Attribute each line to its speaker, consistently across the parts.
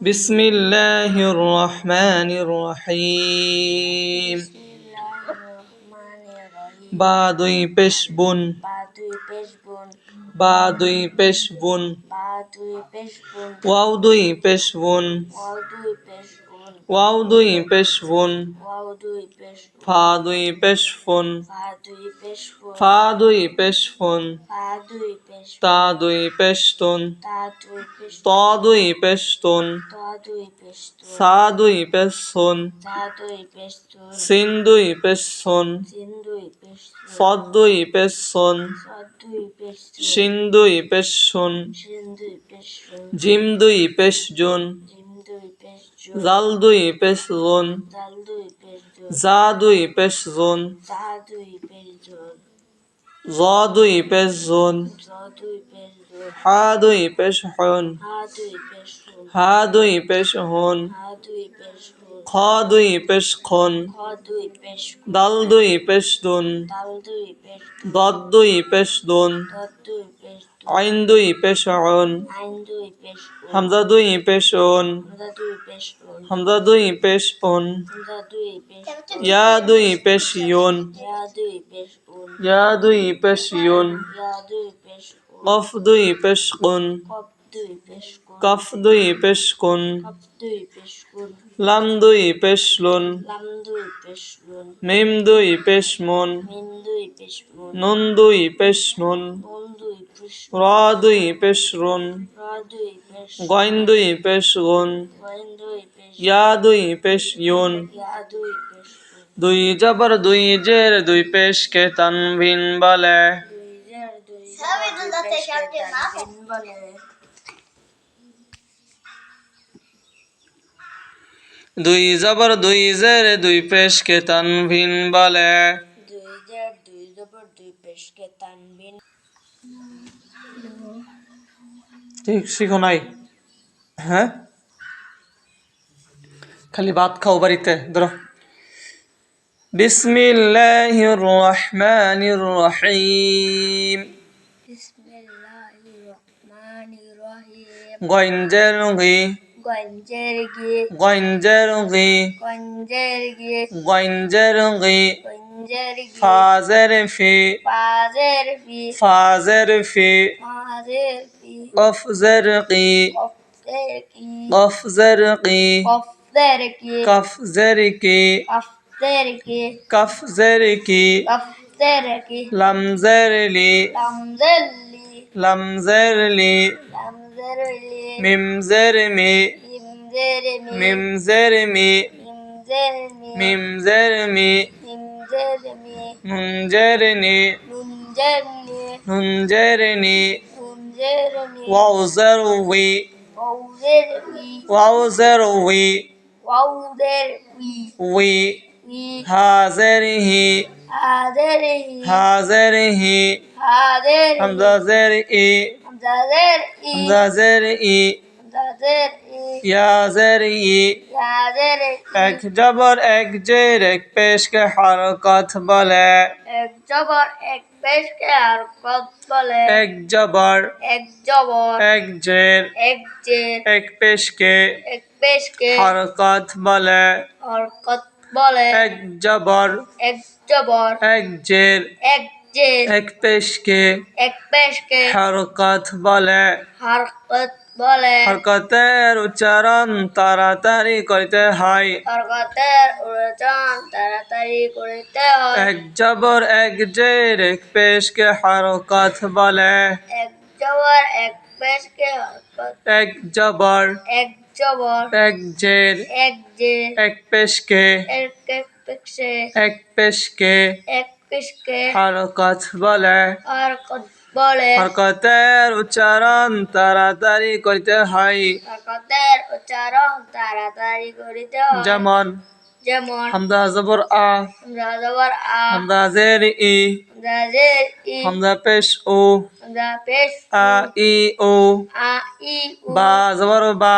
Speaker 1: بسم الله الرحمن الرحيم
Speaker 2: বিসমিল্লাহির রহমানির রহিম
Speaker 1: বা দুই পেশ ওয়াও দুই পেশ বুন ফা দুই পেশ ফুন
Speaker 2: ফা দুই পেশ
Speaker 1: ফুন তা দুই পেশ তুন
Speaker 2: তা দুই পেশ
Speaker 1: তুন সা দুই পেশ সুন সিন দুই পেশ সুন ফদ দুই পেশ সুন
Speaker 2: সদ দুই পেশ
Speaker 1: শুন জিম দুই পেশ জুন
Speaker 2: জিম দুই পেশ জুন
Speaker 1: জা দুই পেশ জুন
Speaker 2: জা দুই পেশ জুন
Speaker 1: হা দুই পেশ হুন
Speaker 2: হা দুই পেশ হুন
Speaker 1: খ দুই পেশ খন দাল দুই পেশ দুন দদ দুই পেশ দুন
Speaker 2: দুই পেশ দুন
Speaker 1: আইন দুই
Speaker 2: পেশন
Speaker 1: হামজা দুই পেশন
Speaker 2: হামজা দুই পেশ উন
Speaker 1: হামজা দুই পেশ উন
Speaker 2: হামজা দুই পেশ
Speaker 1: ইয়া দুই পেশিয়ন
Speaker 2: ইয়া দুই পেশ উন
Speaker 1: দুই পেশ ইউন
Speaker 2: দুই পেশ উন
Speaker 1: কফ দুই পেশ কুন
Speaker 2: কপ দুই পেশ কুন
Speaker 1: কফ দুই পেশ কুন
Speaker 2: কপ দুই পেশ কুন
Speaker 1: লাম দুই পেশ লুন
Speaker 2: লাম দুই পেশ লুন
Speaker 1: মিম দুই পেশ
Speaker 2: মিম দুই পেশ
Speaker 1: নুন দুই পেশ নুন
Speaker 2: দুই পেশ
Speaker 1: র দুই পেশ রুন
Speaker 2: দুই পেশ
Speaker 1: গইন দুই পেশ গুন
Speaker 2: দুই পেশ
Speaker 1: ইয়া দুই পেশ
Speaker 2: ইয়া দুই পেশ
Speaker 1: দুই জবর দুই জের দুই পেশ কে তানভিন বলে।
Speaker 2: দুই জের দুই জবর দুই পেশ কে তানবিন বলে।
Speaker 1: দুই জবর দুই জের দুই পেশ কে তানভিন বলে।
Speaker 2: দুই জের দুই জবর দুই পেশ কে তানবিন
Speaker 1: ঠিক শিখো নাই। হ্যাঁ? খালি ভাত খাও বাড়িতে ধরো। বিসমিল্লাহির রহমানির রহিম।
Speaker 2: বিসমিল্লাহির রহমানির রহিম।
Speaker 1: গইনজের গি
Speaker 2: গঞ্জের গিয়ে
Speaker 1: গইনজের গি
Speaker 2: গঞ্জের গিয়ে
Speaker 1: গইনজের গি
Speaker 2: গঞ্জের গিয়ে
Speaker 1: ফাজের ফি। ফাজের ফি।
Speaker 2: পাজের বি
Speaker 1: কফজের কি?
Speaker 2: কফদের কি?
Speaker 1: কফজের কি?
Speaker 2: কফদের কি?
Speaker 1: কফজের কি?
Speaker 2: কফদের কি?
Speaker 1: কফজের কি?
Speaker 2: কফদের কি?
Speaker 1: লামজের লি।
Speaker 2: লামজেল্লি
Speaker 1: লামজের লি।
Speaker 2: লামজেরলি
Speaker 1: من زرمي
Speaker 2: من زرمي
Speaker 1: من زرمي
Speaker 2: منجرني منجرني
Speaker 1: وأوزروي وأوزروي
Speaker 2: وي حاضره
Speaker 1: حاضره حاضره
Speaker 2: حمزة زرئي
Speaker 1: নুনজের নি
Speaker 2: নুনজের নি
Speaker 1: ওয়াউজের উই
Speaker 2: ওদের উই
Speaker 1: ওয়াউজের উই
Speaker 2: ওদের উই
Speaker 1: উই
Speaker 2: উই
Speaker 1: হাজের হি
Speaker 2: হাদের হি
Speaker 1: হাজের হি
Speaker 2: হাদের
Speaker 1: হামজাজের ই
Speaker 2: হামজাদের ই
Speaker 1: হামজাজের ই
Speaker 2: হামজাদের ই
Speaker 1: ইয়াজের ই
Speaker 2: হাদের
Speaker 1: এক জবর এক জের এক পেশকে হরকত বলে
Speaker 2: এক জবর এক পেশকে আর কত বলে
Speaker 1: এক জবর
Speaker 2: এক জবর
Speaker 1: এক পেশকে
Speaker 2: এক পেশকে
Speaker 1: হরকত বলে।
Speaker 2: হরকত বলে।
Speaker 1: পেশকে
Speaker 2: পেশকে
Speaker 1: হরকতের উচ্চারণ তাড়াতাড়ি করতে হয়।
Speaker 2: হরকতের উচ্চারণ তাড়াতাড়ি করতে হয়।
Speaker 1: এক জবর এক জের এক পেশকে হরকত বলে।
Speaker 2: এক জবর এক পেশকে হরকত।
Speaker 1: এক জবর
Speaker 2: এক জবর
Speaker 1: এক জের
Speaker 2: এক জের
Speaker 1: এক পেশকে
Speaker 2: এক এক পেশে
Speaker 1: এক পেশকে
Speaker 2: এক
Speaker 1: হরকত বলে।
Speaker 2: হরকত বলে।
Speaker 1: হরকতের উচ্চারণ তাড়াতাড়ি করতে হয়।
Speaker 2: হরকতের উচ্চারণ তাড়াতাড়ি করিতে হয়।
Speaker 1: যেমন
Speaker 2: যেমন
Speaker 1: হামদা জবর আ।
Speaker 2: আমরা জবর আ।
Speaker 1: হামদা জের ই।
Speaker 2: আমরা জের ই।
Speaker 1: হামদা পেশ ও।
Speaker 2: পেশ
Speaker 1: আ ই ও।
Speaker 2: আ ই
Speaker 1: বা জবর বা।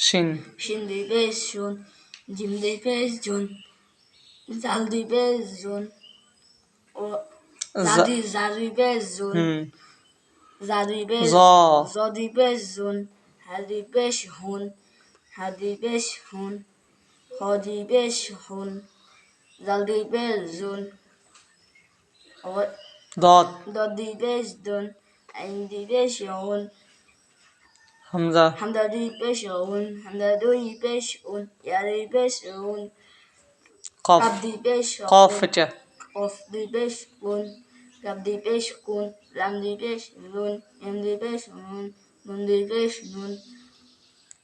Speaker 1: তা তা
Speaker 2: তা দর দা
Speaker 1: তা জের তি
Speaker 2: তা জের
Speaker 1: তা
Speaker 2: তি
Speaker 1: পেশ তু
Speaker 2: তা পেশে
Speaker 1: তাতি তু
Speaker 2: তাতি তু শিবুন ওয়াও দুই পেশ উন হা দুই পেশ হুন তা দুই পেশ তুন ত দুই পেশ তুন সা দুই পেশ শুন শিন দুই পেশ শুন ছয় দুই পেশ শুন
Speaker 1: শিন
Speaker 2: শিন দুই পেশ শুন জিম দুই পেশ জুন জাল দুই পেশ জুন ও
Speaker 1: জা-
Speaker 2: জাদি জা দুই পেশ জুন
Speaker 1: হুম
Speaker 2: জা দুই পেশ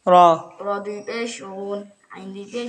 Speaker 1: জ
Speaker 2: জ দুই পেশ জুন